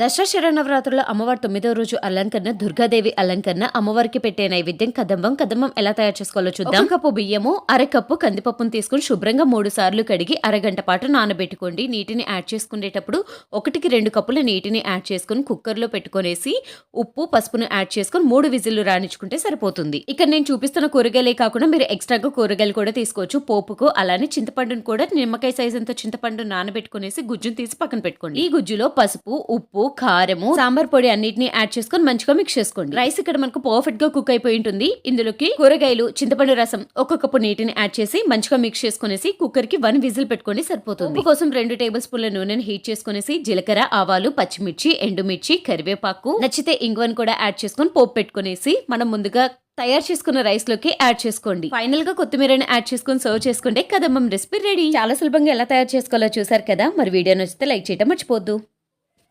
దసరా శరణవరాత్రుల అమ్మవారి తొమ్మిదవ రోజు అలంకరణ దుర్గాదేవి అలంకరణ అమ్మవారికి పెట్టే నైవేద్యం కదంబం. కదంబం ఎలా తయారు చేసుకోవాలో చూద్దాం. కప్పు బియ్యము అరకప్పు కందిపప్పును తీసుకుని శుభ్రంగా మూడు సార్లు కడిగి అరగంట పాటు నానబెట్టుకోండి. నీటిని యాడ్ చేసుకునేటప్పుడు ఒకటికి రెండు కప్పుల నీటిని యాడ్ చేసుకుని కుక్కర్లో పెట్టుకొనేసి ఉప్పు పసుపును యాడ్ చేసుకుని మూడు విజిల్లు రాణించుకుంటే సరిపోతుంది. ఇక్కడ నేను చూపిస్తున్న కూరగాయలే కాకుండా మీరు ఎక్స్ట్రాగా కూరగాయలు కూడా తీసుకోవచ్చు. పోపుకు అలానే చింతపండును కూడా నిమ్మకాయ సైజ్ అంత చింతపండు నానబెట్టుకునేసి గుజ్జును తీసి పక్కన పెట్టుకోండి. ఈ గుజ్జులో పసుపు ఉప్పు కారము సాంబార్ పొడి అన్నిటిని యాడ్ చేసుకొని మంచిగా మిక్స్ చేసుకోండి. రైస్ ఇక్కడ మనకు పర్ఫెక్ట్గా కుక్ అయిపోయి ఉంటుంది ఇందులోకి కూరగాయలు చింతపండు రసం ఒక కప్పు నీటిని యాడ్ చేసి మంచిగా మిక్స్ చేసుకునేసి కుక్కర్కి వన్ విజిల్ పెట్టుకొని సరిపోతుంది. కోసం రెండు టేబుల్ స్పూన్ల నూనెని హీట్ చేసుకునేసి జీలకర్ర ఆవాలు పచ్చిమిర్చి ఎండుమిర్చి కరివేపాకు నచ్చితే ఇంగువన్ కూడా యాడ్ చేసుకొని పోపు పెట్టుకునేసి మనం ముందుగా తయారు చేసుకున్న రైస్లోకి యాడ్ చేసుకోండి. ఫైనల్గా కొత్తిమీరని యాడ్ చేసుకుని సర్వ్ చేసుకుంటే కదమ్మం రెసిపీ రెడీ చాలా సులభంగా ఎలా తయారు చేసుకోవాలో చూసారు కదా? మరి వీడియో నచ్చితే లైక్ చేయడం మర్చిపోద్దు